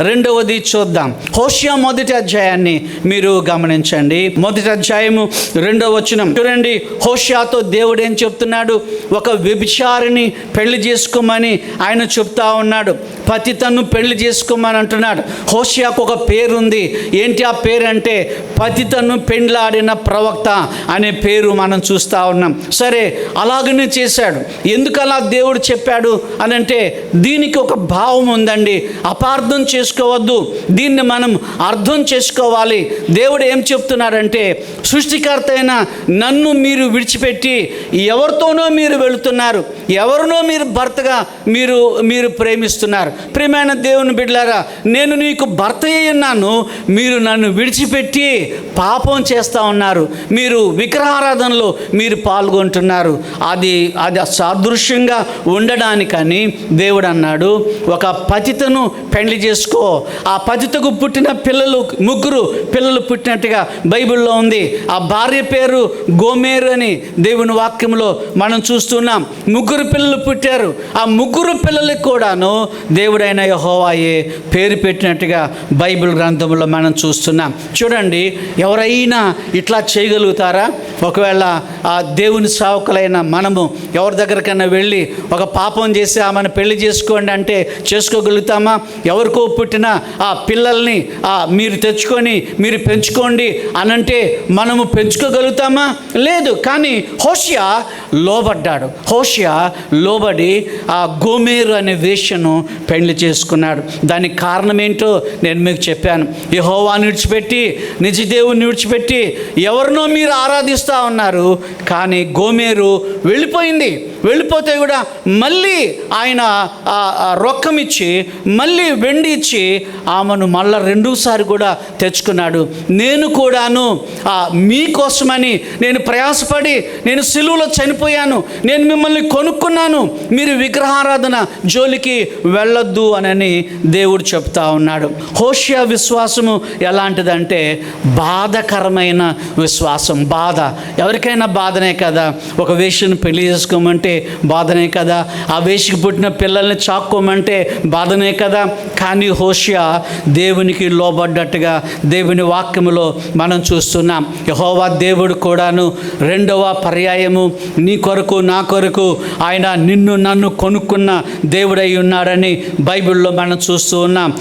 రెండవది చూద్దాం. హోషియా మొదటి అధ్యాయాన్ని మీరు గమనించండి. మొదటి అధ్యాయము రెండవ వచనం. చూడండి హోషియాతో దేవుడు ఏం చెప్తున్నాడు? ఒక వ్యభిచారిని పెళ్ళి చేసుకోమని ఆయన చెప్తా ఉన్నాడు. పతితను పెళ్ళి చేసుకోమని అంటున్నాడు. హోషియాకు ఒక పేరు ఉంది ఏంటి ఆ పేరు అంటే పతితను పెండ్లాడిన ప్రవక్త అనే పేరు మనం చూస్తూ ఉన్నాం. సరే అలాగనే చేశాడు. ఎందుకు అలా దేవుడు చెప్పాడు అని అంటే దీనికి ఒక భావం ఉందండి. అపార్థం చేసుకోవద్దు. దీన్ని మనం అర్థం చేసుకోవాలి. దేవుడు ఏం చెప్తున్నారంటే సృష్టికర్త అయిన నన్ను మీరు విడిచిపెట్టి ఎవరితోనో మీరు వెళుతున్నారు ఎవరినో మీరు భర్తగా మీరు మీరు ప్రేమిస్తున్నారు. ప్రేమైన దేవుని బిడ్డలారా నేను నీకు భర్త ఉన్నాను మీరు నన్ను విడిచిపెట్టి పాపం చేస్తూ ఉన్నారు. మీరు విగ్రహారాధనలో మీరు పాల్గొంటున్నారు. అది అది సాదృశ్యంగా ఉండడానికని దేవుడు అన్నాడు. ఒక పతితను పెళ్ళి చేసుకో ఆ పతితకు పుట్టిన పిల్లలు ముగ్గురు పిల్లలు పుట్టినట్టుగా బైబిల్లో ఉంది. ఆ భార్య పేరు గోమేరు అని దేవుని వాక్యంలో మనం చూస్తున్నాం. ముగ్గురు పిల్లలు పుట్టారు. ఆ ముగ్గురు పిల్లలకు కూడాను దేవుడైన యహోవాయే పేరు పెట్టినట్టుగా బైబిల్ గ్రంథంలో మనం చూస్తున్నాం. చూడండి ఎవరైనా ఇట్లా చేయగలుగుతారా? ఒకవేళ ఆ దేవుని సావకులైన మనము ఎవరి దగ్గరికైనా వెళ్ళి ఒక పాపం చేసి ఆమెను పెళ్ళి చేసుకోండి అంటే చేసుకోగలుగుతామా? ఎవరికో పుట్టిన ఆ పిల్లల్ని ఆ మీరు తెచ్చుకొని మీరు పెంచుకోండి అనంటే మనము పెంచుకోగలుగుతామా? లేదు కానీ హోషియా లోబడ్డాడు. హోషియా లోబడి ఆ గోమేరు అనే వేష్యను పెళ్ళి చేసుకున్నాడు. దానికి కారణం ఏంటో నేను మీకు చెప్పాను. యహోవాని విడిచిపెట్టి నిజదేవుని విడిచిపెట్టి ఎవరినో మీరు ఆరాధిస్తూ ఉన్నారు. కానీ గోమేరు వెళ్ళిపోయింది. వెళ్ళిపోతే కూడా మళ్ళీ ఆయన రొక్కం ఇచ్చి మళ్ళీ వెండి ఇచ్చి ఆమెను మళ్ళీ రెండోసారి కూడా తెచ్చుకున్నాడు. నేను కూడాను మీకోసమని నేను ప్రయాసపడి నేను సిలువలో చనిపోయాను. నేను మిమ్మల్ని కొనుక్కున్నాను. మీరు విగ్రహారాధన జోలికి వెళ్ళొద్దు అనని దేవుడు చెప్తా ఉన్నాడు. హోషియా విశ్వాసము ఎలాంటిదంటే బాధకరమైన విశ్వాసం బాధ. ఎవరికైనా బాధనే కదా. ఒక వేషను పెళ్ళి చేసుకోమంటే బాధనే కదా? ఆ వేషికి పుట్టిన పిల్లల్ని చాక్కోమంటే బాధనే కదా? కానీ హోషియా దేవునికి లోబడ్డట్టుగా దేవుని వాక్యములో మనం చూస్తున్నాం. యహోవా దేవుడు కూడాను రెండవ పర్యాయము నీ కొరకు నా కొరకు ఆయన నిన్ను నన్ను కొనుక్కున్న దేవుడై ఉన్నాడని బైబిల్లో మనం చూస్తూ ఉన్నాం